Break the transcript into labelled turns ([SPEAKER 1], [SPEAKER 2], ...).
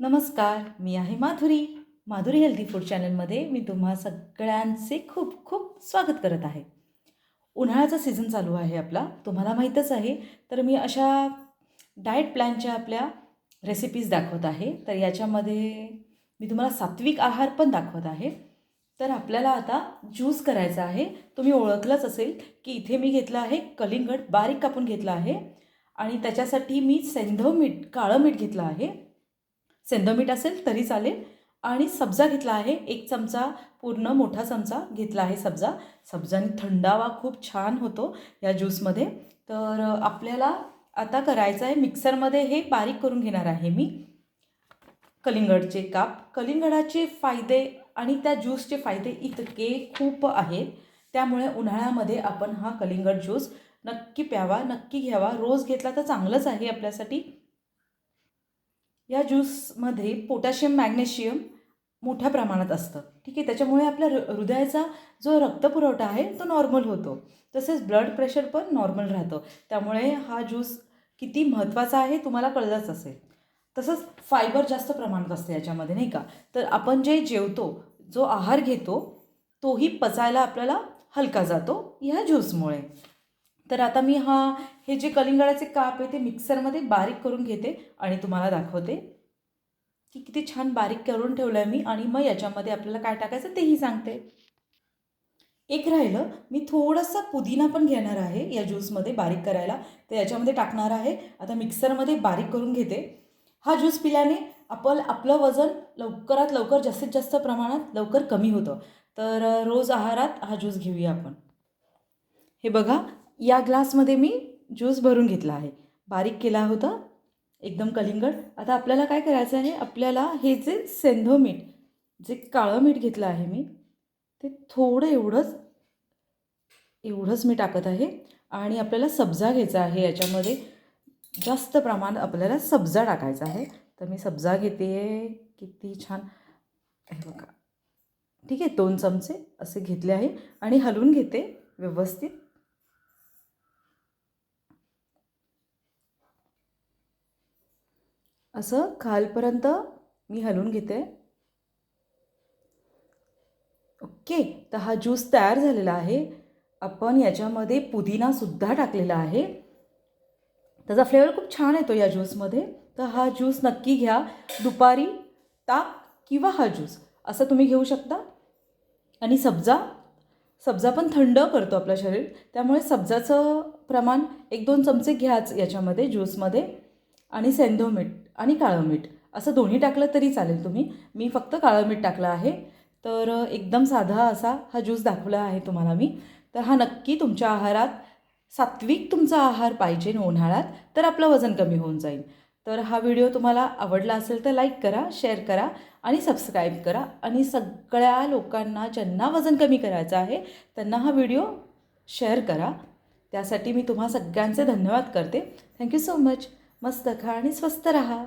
[SPEAKER 1] नमस्कार मी आहे Madhuri. Madhuri healthy food चॅनलमध्ये मी तुम्हा सगळ्यांचे खूप खूप स्वागत करत आहे. उन्हाळ्याचा सीझन चालू आहे आपला तुम्हाला माहीतच आहे. तर मी अशा डाएट प्लॅनच्या आपल्या रेसिपीज दाखवत आहे. तर याच्यामध्ये मी तुम्हाला सात्विक आहार पण दाखवत आहे. तर आपल्याला आता ज्यूस करायचा आहे. तुम्ही ओळखलंच असेल की इथे मी घेतलं आहे कलिंगड बारीक कापून घेतलं आहे. आणि त्याच्यासाठी मी सेंधव मीठ काळं मीठ घेतलं आहे. सेंधव मीठ असेल तरी चालेल. आणि सब्जा घेतला आहे. एक चमचा पूर्ण मोठा चमचा घेतला आहे सब्जा. सब्जाने थंडावा खूप छान होतो या ज्यूसमध्ये. तर आपल्याला आता करायचं आहे मिक्सरमध्ये हे बारीक करून घेणार आहे मी. कलिंगडचे काप. कलिंगडाचे फायदे आणि त्या ज्यूसचे फायदे इतके खूप आहेत. त्यामुळे उन्हाळ्यामध्ये आपण हा कलिंगड ज्यूस नक्की प्यावा नक्की घ्यावा. रोज घेतला तर चांगलंच आहे आपल्यासाठी. या ज्यूसमध्ये पोटॅशियम मॅग्नेशियम मोठ्या प्रमाणात असतं. ठीक आहे? त्याच्यामुळे आपल्या हृ हृदयाचा जो रक्तपुरवठा आहे तो नॉर्मल होतो. तसेच ब्लड प्रेशर पण नॉर्मल राहतं. त्यामुळे हा ज्यूस किती महत्त्वाचा आहे तुम्हाला कळलंच असेल. तसंच फायबर जास्त प्रमाणात असते याच्यामध्ये नाही का? तर आपण जे जेवतो जो आहार घेतो तोही पचायला आपल्याला हलका जातो ह्या ज्यूसमुळे. तर आता मी हा हे जे कलिंगडाचे काप आहे ते मिक्सरमध्ये बारीक करून घेते आणि तुम्हाला दाखवते. की किती छान बारीक करून ठेवलं आहे मी आणि मग याच्यामध्ये आपल्याला काय टाकायचं तेही सांगते. एक राहिलं मी थोडासा पुदिना पण घेणार आहे या ज्यूसमध्ये बारीक करायला. तर याच्यामध्ये टाकणार आहे. आता मिक्सरमध्ये बारीक करून घेते. हा ज्यूस पिल्याने आपण आपलं वजन लवकरात लवकर जास्तीत जास्त प्रमाणात लवकर कमी होतं. तर रोज आहारात हा ज्यूस घेऊया आपण. हे बघा या ग्लासमध्ये मी ज्यूस भरून घेतला आहे. बारीक केला होता एकदम कलिंगड. आता आपल्याला काय करायचं आहे? आपल्याला हे जे सेंधो मीठ जे काळं मीठ घेतलं आहे मी ते थोडं एवढंच एवढंच मी टाकत आहे आणि आपल्याला सब्जा घ्यायचा आहे याच्यामध्ये. जास्त प्रमाणात आपल्याला सब्जा टाकायचा आहे. तर मी सब्जा घेते. किती छान. हे बघा. ठीक आहे दोन चमचे असे घेतले आहे आणि हलवून घेते व्यवस्थित. असं खालपर्यंत मी हलवून घेते. ओके तर हा ज्यूस तयार झालेला आहे. आपण याच्यामध्ये पुदिनासुद्धा टाकलेला आहे. त्याचा फ्लेवर खूप छान येतो या ज्यूसमध्ये. तर हा ज्यूस नक्की घ्या. दुपारी ताक किंवा हा ज्यूस असं तुम्ही घेऊ शकता. आणि सब्जा. सब्जा पण थंड करतो आपलं शरीर. त्यामुळे सब्जाचं प्रमाण एक दोन चमचे घ्याच याच्यामध्ये ज्यूसमध्ये. आणि सेंधव मीठ आणि काळं मीठ. असं दोन्ही टाकलं तरी चालेल तुम्ही. मी फक्त काळं मीठ टाकलं आहे. तर एकदम साधा असा हा ज्यूस दाखवला आहे तुम्हाला मी. तर हा नक्की तुमच्या आहारात सात्विक तुमचा आहार पाहिजे उन्हाळ्यात तर आपलं वजन कमी होऊन जाईल. तर हा व्हिडिओ तुम्हाला आवडला असेल तर लाईक करा शेअर करा आणि सबस्क्राईब करा. आणि सगळ्या लोकांना ज्यांना वजन कमी करायचं आहे त्यांना हा व्हिडिओ शेअर करा. त्यासाठी मी तुम्हा सगळ्यांचे धन्यवाद करते. Thank you so much. मस्त खा आणि स्वस्त रहा.